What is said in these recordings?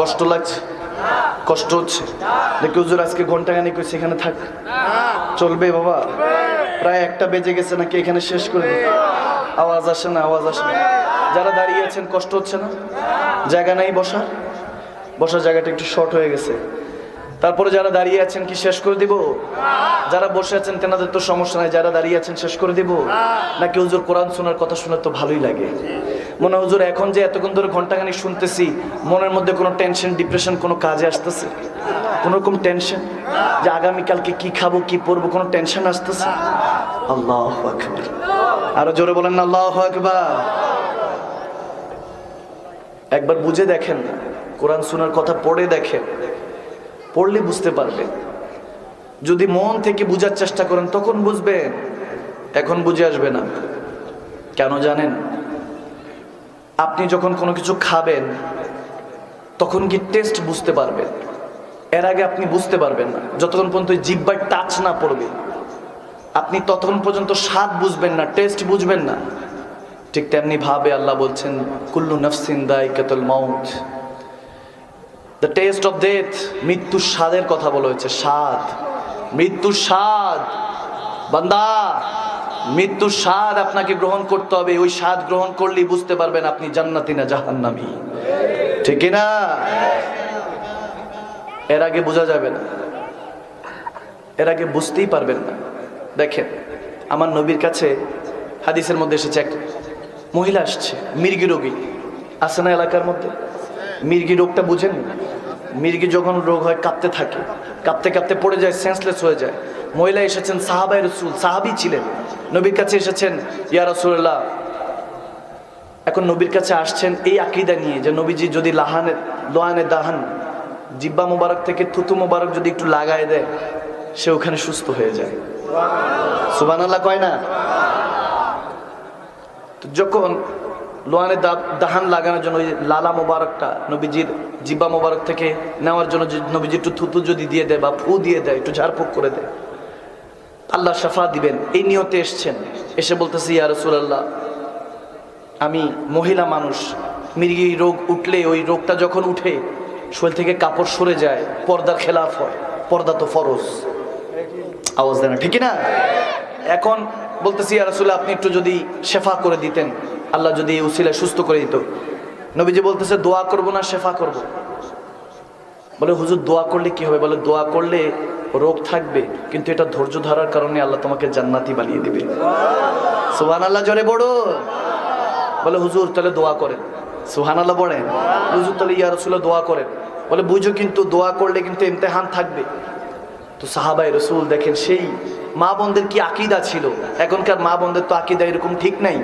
কষ্ট লাগছে, কষ্ট হচ্ছে। আজকে ঘণ্টা খানিক এখানে থাক। চলবে বাবা। প্রায় একটা বেজে গেছে নাকি, এখানে শেষ করে আওয়াজ আসে না, আওয়াজ আসে না। যারা দাঁড়িয়ে আছেন, কষ্ট হচ্ছে না? জায়গা নাই বসার? বসার জায়গাটা একটু শর্ট হয়ে গেছে। তারপরে যারা দাঁড়িয়ে আছেন কি শেষ করে দিব? যারা বসে আছেন তেনাদের তো সমস্যা নাই, যারা দাঁড়িয়ে আছেন শেষ করে দিব। নাকি হুজুর কোরআন শোনার কথা শুনে তো ভালোই লাগে। মনে হুজুর, এখন যে এতক্ষণ ধরে ঘন্টাখানি শুনতেছি, মনের মধ্যে কোনো টেনশন ডিপ্রেশন কোনো কাজে আসতেছে? কোনো রকম টেনশন যে আগামীকালকে কি খাব, কি পরবো, কোনো টেনশন আসতেছে? আল্লাহ আকবার। আরও জোরে বলেন না, আল্লাহ আকবার। একবার বুঝে দেখেন, কোরআন শোনার কথা পড়ে দেখেন। পড়লে বুঝতে পারবেন। যদি মন থেকে বুঝার চেষ্টা করেন, তখন বুঝবেন, এখন বুঝে আসবে না। কেন জানেন? আপনি যখন কোনো কিছু খাবেন, তখন কি টেস্ট বুঝতে পারবেন? এর আগে আপনি বুঝতে পারবেন না। যতক্ষণ পর্যন্ত জিব্বার টাচ না পড়বে, আপনি ততক্ষণ পর্যন্ত স্বাদ বুঝবেন না টেস্ট বুঝবেন না। ঠিক তেমনি ভাবে আল্লাহ বলছেন, কুল্লু নফসিন দাই কেতল মাউথ দ্য টেস্ট অফ ডেথ মৃত্যুর স্বাদের কথা বলা হয়েছে, স্বাদ। মৃত্যুর স্বাদ। বান্দা মৃত্যুর স্বাদ আপনাকে গ্রহণ করতে হবে, ওই স্বাদ গ্রহণ করলেই বুঝতে পারবেন আপনি জান্নাতি না জাহান্নামি। ঠিক না? এর আগে বোঝা যাবে না। এর আগে বুঝতেই পারবেন না। দেখেন, আমার নবীর কাছে হাদিসের মধ্যে এসেছে এক মহিলা আসছে, মির্গি রোগী। আছে না এলাকার মধ্যে? মির্গি রোগটা বুঝেন? মির্গি যখন রোগ হয়, কাঁপতে থাকে। কাঁপতে কাঁপতে পড়ে যায় সেন্সলেস হয়ে যায়। মহিলা এসেছেন সাহাবাই রসুল, সাহাবি ছিলেন। নবীর কাছে এসেছেন, ইয়া রসুল্লাহ এখন নবীর কাছে আসছেন এই আকিদা নিয়ে যে নবীজি যদি লাহানে, লোহানে দাহান, জিব্বা মোবারক থেকে থুতু মোবারক যদি একটু লাগায় দেয়, সে ওখানে সুস্থ হয়ে যায়। সুবান আল্লাহ কয় না? যখন লোহানে দাহান লাগানোর জন্য ওই লালা মোবারকটা, নবীজির জিব্বা মোবারক থেকে নেওয়ার জন্য নবীজি একটু থুতু যদি দিয়ে দেয় বা ফু দিয়ে দেয়, একটু ঝাড়ফুঁক করে দেয়। আল্লাহ শাফা দিবেন। এই নিয়তে এসছেন। এসে বলতেছি, ইয়া রসুলাল্লাহ, আমি মহিলা মানুষ। মির্গি রোগ উঠলে ওই রোগটা যখন উঠে, শরীর থেকে কাপড় সরে যায়, পর্দার খেলাফ হয়। পর্দা তো ফরজ। আওয়াজ দেয় না। ঠিক না? এখন বলতেছি, ইয়া রাসূলুল্লাহ, আপনি একটু যদি শেফা করে দিতেন। আল্লাহ যদি এই উসিলায় সুস্থ করে দিত। নবীজি বলতেছে, দোয়া করব না, শেফা করব। বলে, হুজুর, দোয়া করলে কি হবে? বলে, দোয়া করলে রোগ থাকবে, কিন্তু এটা ধৈর্য ধরার কারণে আল্লাহ তোমাকে জান্নাতি বানিয়ে দিবে। সুবহান আল্লাহ জোরে বড় বলে, হুজুর, তাহলে দোয়া করেন। সুহান আল্লাহ বলেন, হুজুর, তাহলে ইয়া রসুল্লাহ দোয়া করেন। বলে, বুঝো কিন্তু, দোয়া করলে কিন্তু ইমতেহান থাকবে। তো সাহাবাই রসুল দেখেন, সেই মা বোনদের কি আকিদা ছিল? এখনকার মা বোনদের তো আকিদা এরকম ঠিক নাই।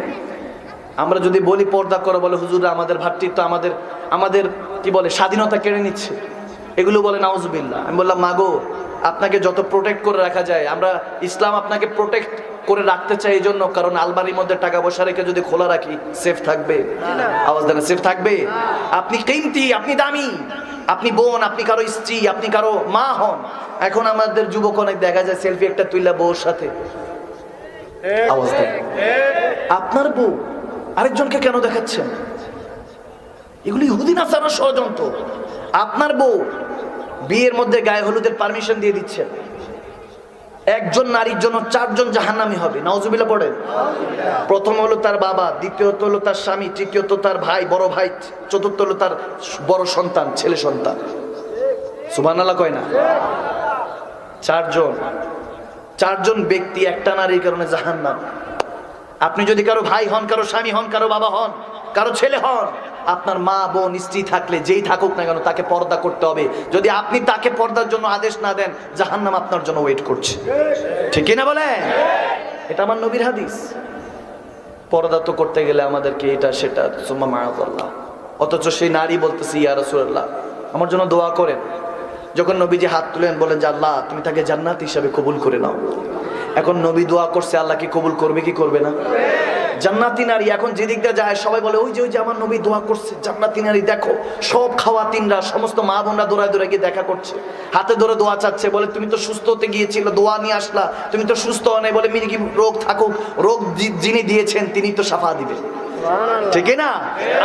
আমরা যদি বলি পর্দা করো বলে হুজুরা আমাদের ভাতৃত্ব আমাদের আমাদের কি বলে স্বাধীনতা কেড়ে নিচ্ছে। এগুলো বলে নাউজুবিল্লাহ। আমি বললাম মাগো আপনাকে যত প্রোটেক্ট করে রাখা যায় আমরা ইসলাম আপনাকে প্রোটেক্ট করে রাখতে চাই এই জন্য কারণ আলমারির মধ্যে টাকা পয়সা রেখে যদি খোলা রাখি সেফ থাকবে। আওয়াজ দেন সেফ থাকবে? আপনি কিমতি আপনি দামি আপনি বোন আপনি কারও স্ত্রী আপনি কারও মা হন। এখন আমাদের যুবক অনেক দেখা যায় সেলফি একটা তুইলা বউর সাথে। আওয়াজ দেন। আপনার বউ আরেকজনকে কেন দেখাচ্ছেন? এগুলি ইহুদি নাসারা ষড়যন্ত্র? আপনার বউ বিয়ের মধ্যে গায়ে হলুদের পারমিশন দিয়ে দিচ্ছেন। একজন নারীর জন্য চারজন জাহান্নামি হবে। নওজুবিল্লা পড়েন। প্রথম হলো তার বাবা দ্বিতীয়ত হলো তার স্বামী তৃতীয়ত তার ভাই, বড় ভাই, চতুর্থ হলো তার বড় সন্তান, ছেলে সন্তান। সুবান আল্লাহ কয় না? চারজন। চারজন ব্যক্তি একটা নারীর কারণে জাহান্নাম। আপনি যদি কারও ভাই হন, কারও স্বামী হন, কারও বাবা হন, কারও ছেলে হন, আপনার মা, বোন, স্ত্রী থাকলে যেই থাকুক না কেন তাকে পর্দা করতে হবে। যদি আপনি তাকে পর্দার জন্য আদেশ না দেন, জাহান্নাম আপনার জন্য ওয়েট করছে। ঠিক না বলে এটা আমার নবীর হাদিস। পর্দা তো করতে গেলে আমাদেরকে এটা, সেটা, সুম্মা মায়াল্লাহ অথচ সেই নারী বলতেছি, ইয়া রাসূলুল্লাহ, আমার জন্য দোয়া করেন। যখন নবীজি হাত তুলেন, বলেন যে আল্লাহ, তুমি তাকে জান্নাত হিসাবে কবুল করে নাও। এখন নবী দোয়া করছে আল্লাহ কি কবুল করবে কি করবে না? জান্নাতি নারী এখন যেদিকটা যায় সবাই বলে ওই যে ওই যে আমার নবী দোয়া করছে জান্নাতি নারী দেখো সব খাওয়াতিনরা সমস্ত মা বোনরা দৌড়ায় দৌড়ায় গিয়ে দেখা করছে। হাতে ধরে দোয়া চাচ্ছে বলে তুমি তো সুস্থ হতে গিয়েছিল দোয়া নিয়ে আসলা তুমি তো সুস্থ হও নাই বলে কি রোগ থাকুক রোগ যিনি দিয়েছেন তিনি তো সাফা দিবেন ঠিক না?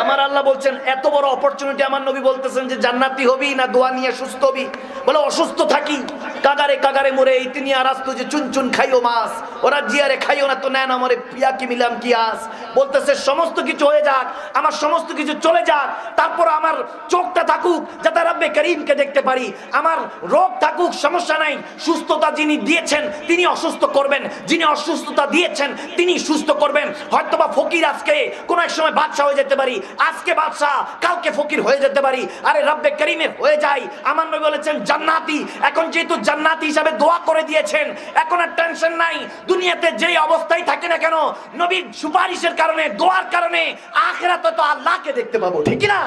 আমার আল্লাহ বলছেন এত বড় অপরচুনিটি আমার নবী বলতেছেন যে জান্নাতি হবি না দোয়া নিয়ে সুস্থ হবি? বলে অসুস্থ থাকি। কাগারে কাগারে মরে এই তিনি আর আসতো যে চুন চুন খাইও মাছ, ওরা জিয়ারে খাইও না তো নেন আমারে পিয়া কি মিলাম কি আস। বলতেছে, সমস্ত কিছু হয়ে যাক, আমার সমস্ত কিছু চলে যাক, তারপর আমার চোখটা থাকুক, যাতে রাব্বে করিমকে দেখতে পারি। আমার রোগ থাকুক, সমস্যা নাই, সুস্থতা যিনি দিয়েছেন, তিনি অসুস্থ করবেন। যিনি অসুস্থতা দিয়েছেন, তিনি সুস্থ করবেন। হয়তোবা ফকির আজকে কোন এক সময় বাদশা হয়ে যেতে পারি। আজকে বাদশা, কালকে ফকির হয়ে যেতে পারি। আরে রাব্বে করিমের হয়ে যাই। আমার নবী বলেছেন, জান্নাতি, এখন যেহেতু জান্নাতি হিসাবে দোয়া করে দিয়েছেন। এখন আর টেনশন নাই। দুনিয়াতে যেই অবস্থায় থাকে না কেন নবীর সুপারিশের কারণে দোয়ার কারণে আখেরাতে তো আল্লাহকে দেখতে পাবো ঠিক না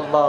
আল্লাহ